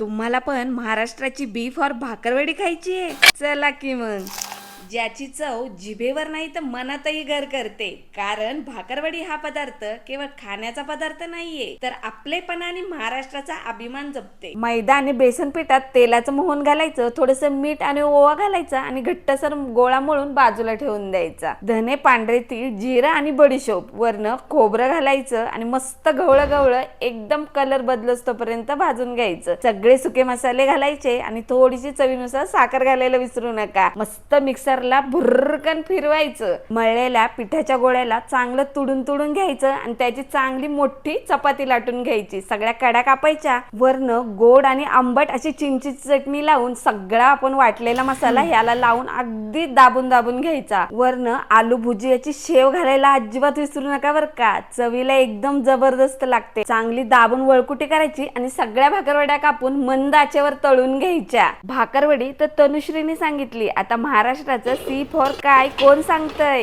तुम्हाला पण महाराष्ट्राची बीफ और भाकरवडी खायची आहे. चला की मग. ज्याची चव जिभेवर नाही तर मनातही घर करते. कारण भाकरवडी हा पदार्थ केवळ खाण्याचा पदार्थ नाहीये तर आपलेपणा आणि महाराष्ट्राचा अभिमान जपते. मैदा आणि बेसन पिठात तेलाचं मोहन घालायचं थोडस मीठ आणि ओवा घालायचा आणि घट्टसर गोळा मळून बाजूला ठेवून द्यायचा. धने पांढरे तीळ जिरं आणि बडीशोप वरनं खोबरं घालायचं आणि मस्त गवळं गवळं एकदम कलर बदलस तोपर्यंत भाजून घ्यायचं. सगळे सुके मसाले घालायचे आणि थोडीशी चवीनुसार साखर घालायला विसरू नका. मस्त मिक्सर मिक्सरला भुर्रकन फिरवायचं. मळलेल्या पिठाच्या गोळ्याला चांगलं तुडून तुडून घ्यायचं आणि त्याची चांगली मोठी चपाती लाटून घ्यायची. सगळ्या कड्या कापायच्या. वरनं गोड आणि आंबट अशी चिंचीची चटणी लावून सगळा आपण वाटलेला मसाला ह्याला लावून अगदी दाबून दाबून घ्यायचा. वरनं आलू भुजियाची शेव घालायला अजिबात विसरू नका बरं का. चवीला एकदम जबरदस्त लागते. चांगली दाबून वळकुटी करायची आणि सगळ्या भाकरवड्या कापून मंद आचेवर तळून घ्यायच्या. भाकरवडी तर तनुश्रीने सांगितली. आता महाराष्ट्राचं सी फॉर काय? कोण सांगतंय?